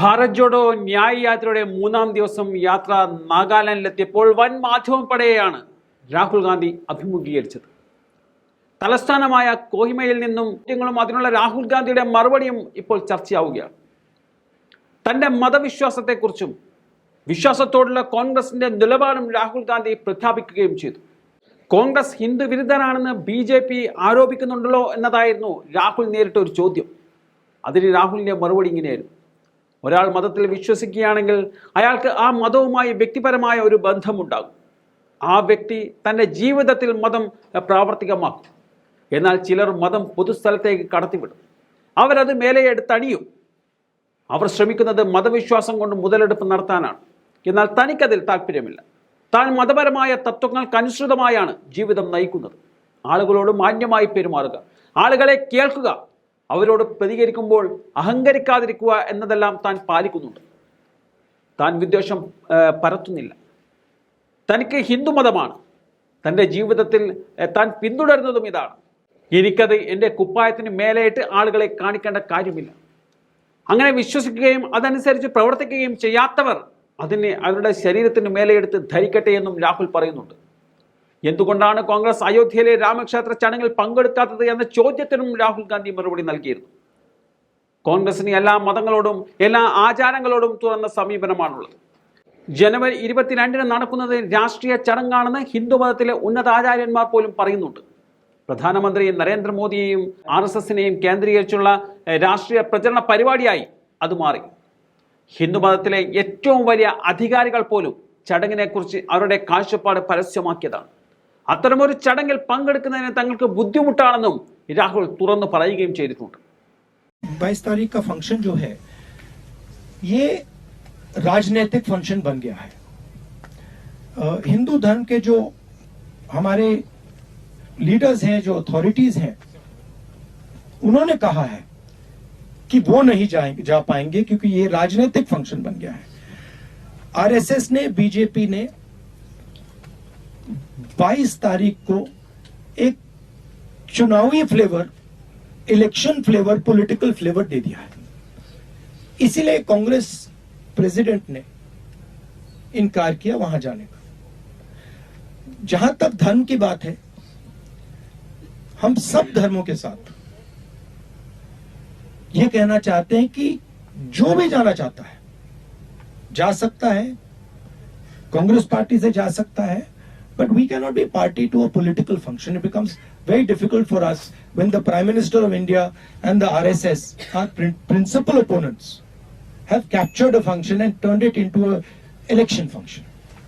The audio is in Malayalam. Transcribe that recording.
ഭാരത് ജോഡോ ന്യായ് യാത്രയുടെ മൂന്നാം ദിവസം യാത്ര നാഗാലാൻഡിലെത്തിയപ്പോൾ വൻ മാധ്യമ പടയെയാണ് രാഹുൽ ഗാന്ധി അഭിമുഖീകരിച്ചത്. തലസ്ഥാനമായ കോഹിമയിൽ നിന്നും കുറ്റങ്ങളും അതിനുള്ള രാഹുൽ ഗാന്ധിയുടെ മറുപടിയും ഇപ്പോൾ ചർച്ചയാവുകയാണ്. തന്റെ മതവിശ്വാസത്തെക്കുറിച്ചും വിശ്വാസത്തോടുള്ള കോൺഗ്രസിന്റെ നിലപാടും രാഹുൽ ഗാന്ധി പ്രഖ്യാപിക്കുകയും ചെയ്തു. കോൺഗ്രസ് ഹിന്ദു വിരുദ്ധനാണെന്ന് ബി ജെ പി ആരോപിക്കുന്നുണ്ടല്ലോ എന്നതായിരുന്നു രാഹുൽ നേരിട്ട ഒരു ചോദ്യം. അതിന് രാഹുലിന്റെ മറുപടി ഇങ്ങനെയായിരുന്നു. ഒരാൾ മതത്തിൽ വിശ്വസിക്കുകയാണെങ്കിൽ അയാൾക്ക് ആ മതവുമായി വ്യക്തിപരമായ ഒരു ബന്ധമുണ്ടാകും. ആ വ്യക്തി തന്റെ ജീവിതത്തിൽ മതം പ്രാവർത്തികമാക്കും. എന്നാൽ ചിലർ മതം പൊതുസ്ഥലത്തേക്ക് കടത്തിവിടും. അവരത് മേലെ എടുത്തണിയും അവർ ശ്രമിക്കുന്നത് മതവിശ്വാസം കൊണ്ട് മുതലെടുപ്പ് നടത്താനാണ്. എന്നാൽ തനിക്കതിൽ താല്പര്യമില്ല താൻ മതപരമായ തത്വങ്ങൾക്കനുസൃതമായാണ് ജീവിതം നയിക്കുന്നത്. ആളുകളോട് മാന്യമായി പെരുമാറുക. ആളുകളെ കേൾക്കുക. അവരോട് പ്രതികരിക്കുമ്പോൾ അഹങ്കരിക്കാതിരിക്കുക എന്നതെല്ലാം താൻ പാലിക്കുന്നുണ്ട്. താൻ വിദ്വേഷം പരത്തുന്നില്ല. തനിക്ക് ഹിന്ദു മതമാണ്. തന്റെ ജീവിതത്തിൽ താൻ പിന്തുടരുന്നതും ഇതാണ്. എനിക്കത് എന്റെ കുപ്പായത്തിന് മേലെയിട്ട് ആളുകളെ കാണിക്കേണ്ട കാര്യമില്ല. അങ്ങനെ വിശ്വസിക്കുകയും അതനുസരിച്ച് പ്രവർത്തിക്കുകയും ചെയ്യാത്തവർ അതിനെ അവരുടെ ശരീരത്തിന് മേലെയെടുത്ത് ധരിക്കട്ടെ എന്നും രാഹുൽ പറയുന്നുണ്ട്. എന്തുകൊണ്ടാണ് കോൺഗ്രസ് അയോധ്യയിലെ രാമക്ഷേത്ര ചടങ്ങിൽ പങ്കെടുക്കാത്തത് എന്ന ചോദ്യത്തിനും രാഹുൽ ഗാന്ധി മറുപടി നൽകിയിരുന്നു? കോൺഗ്രസിന് എല്ലാ മതങ്ങളോടും എല്ലാ ആചാരങ്ങളോടും തുറന്ന സമീപനമാണുള്ളത്. ജനുവരി ഇരുപത്തിരണ്ടിന് നടക്കുന്നത് രാഷ്ട്രീയ ചടങ്ങാണെന്ന് ഹിന്ദു മതത്തിലെ ഉന്നതാചാര്യന്മാർ പോലും പറയുന്നുണ്ട്. പ്രധാനമന്ത്രി നരേന്ദ്രമോദിയെയും ആർ എസ് എസിനെയും കേന്ദ്രീകരിച്ചുള്ള രാഷ്ട്രീയ പ്രചരണ പരിപാടിയായി അത് മാറി. ഹിന്ദുമതത്തിലെ ഏറ്റവും വലിയ അധികാരികൾ പോലും ചടങ്ങിനെക്കുറിച്ച് അവരുടെ കാഴ്ചപ്പാട് പരസ്യമാക്കിയതാണ്. അത്തരമൊരു ചടങ്ങിൽ പങ്കെടുക്കുന്നതിന് തങ്ങൾക്ക് ബുദ്ധിമുട്ടാണെന്നും രാഹുൽ തുറന്നു പറയുകയും ചെയ്തിട്ടുണ്ട് बाईस तारीख का फंक्शन जो है ये राजनीतिक फंक्शन बन गया है अ, हिंदू धर्म के जो हमारे लीडर्स हैं जो अथॉरिटीज हैं उन्होंने कहा है कि वो नहीं जाएंगे जा पाएंगे क्योंकि ये राजनीतिक फंक्शन बन गया है आरएसएस ने बीजेपी ने 22 तारीख को एक चुनावी flavour, election flavour, political flavour दे दिया है। इसीलिए कांग्रेस प्रेसिडेंट ने इनकार किया वहाँ जाने का। जहाँ तक धर्म की बात है, हम सब धर्मों के साथ ये कहना चाहते हैं कि जो भी जाना चाहता है, जा सकता है, कांग्रेस पार्टी से जा सकता है but we cannot be party to a political function. It becomes very difficult for us when the Prime Minister of India and the RSS, our prin- principal opponents, have captured a function and turned it into an election function.